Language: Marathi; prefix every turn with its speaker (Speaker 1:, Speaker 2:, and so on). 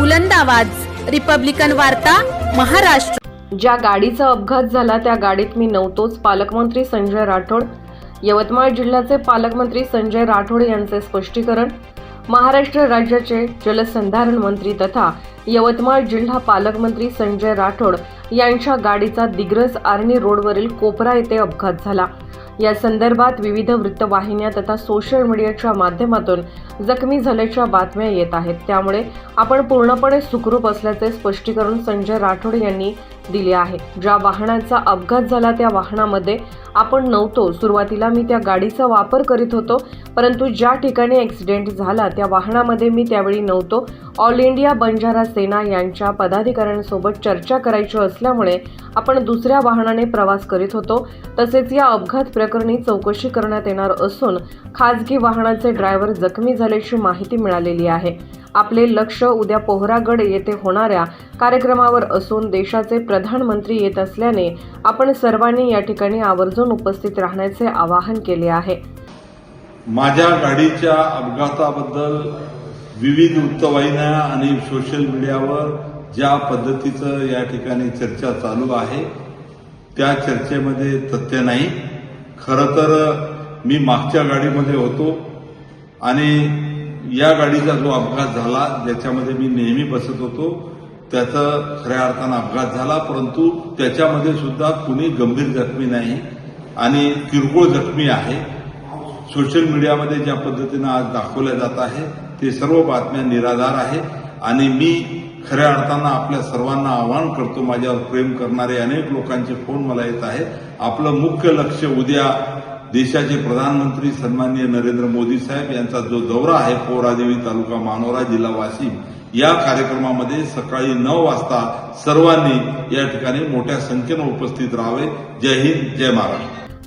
Speaker 1: बुलंद आवाज. रिपब्लिकन वार्ता महाराष्ट्र.
Speaker 2: ज्या गाडीचा अपघात झाला त्या गाडीत मी नव्हतोच पालकमंत्री संजय राठोड. यवतमाळ जिल्ह्याचे पालकमंत्री संजय राठोड यांचे स्पष्टीकरण महाराष्ट्र राज्याचे जलसंधारण मंत्री तथा यवतमाळ जिल्हा पालकमंत्री संजय राठोड यांच्या गाडीचा दिग्रस आर्णी रोडवरील कोपरा येथे अपघात झाला. या संदर्भात विविध वृत्तवाहिन्या तथा सोशल मीडियाच्या माध्यमातून जखमी झाल्याच्या बातम्या येत आहेत. त्यामुळे आपण पूर्णपणे सुखरूप असल्याचे स्पष्टीकरण संजय राठोड यांनी दिले आहे. ज्या वाहनाचा अपघात झाला त्या वाहनामध्ये आपण नव्हतो. सुरुवातीला मी त्या गाडीचा वापर करीत होतो. परंतु ज्या ठिकाणी ॲक्सिडेंट झाला त्या वाहनामध्ये मी त्यावेळी नव्हतो. ऑल इंडिया बंजारा सेना यांच्या पदाधिकाऱ्यांसोबत चर्चा करायची असल्यामुळे आपण दुसऱ्या वाहनाने प्रवास करीत होतो. तसेच या अपघात प्रकरणी चौकशी करण्यात येणार असून खाजगी वाहनाचे ड्रायव्हर जखमी झाल्याची माहिती मिळालेली आहे. आपले लक्ष उद्या पोहरागड येथे होणाऱ्या कार्यक्रमावर असून देशाचे प्रधानमंत्री येत असल्याने आपण सर्वांनी या ठिकाणी आवर्जून उपस्थित राहण्याचे आवाहन केले आहे.
Speaker 3: माझ्या गाडीच्या अपघाताबद्दल विविध वृत्तवाहिन्या आणि सोशल मीडियावर ज्या पद्धतीचं या ठिकाणी चर्चा चालू आहे त्या चर्चेमध्ये तथ्य नाही. खरं तर मी मागच्या गाडीमध्ये होतो आणि या गाडीचा जो अपघात झाला ज्याच्यामध्ये मी नेहमी बसत होतो त्याचा खऱ्या अर्थानं अपघात झाला परंतु त्याच्यामध्ये सुद्धा कुणी गंभीर जखमी नाही आणि किरकोळ जखमी आहे. सोशल मीडियामध्ये ज्या पद्धतीनं आज दाखवल्या जात आहे ते सर्व बातम्या निराधार आहे. आणि मी खऱ्या अर्थानं आपल्या सर्वांना आवाहन करतो माझ्यावर प्रेम करणारे अनेक लोकांचे फोन मला येत आहेत. आपलं मुख्य लक्ष उद्या देशाचे प्रधानमंत्री सन्माननीय नरेंद्र मोदी साहेब यांचा जो दौरा आहे पोरादेवी तालुका मानोरा जिल्हा वाशिम या कार्यक्रमामध्ये सकाळी नऊ वाजता सर्वांनी या ठिकाणी मोठ्या संख्येनं उपस्थित राहावे. जय हिंद जय महाराष्ट्र.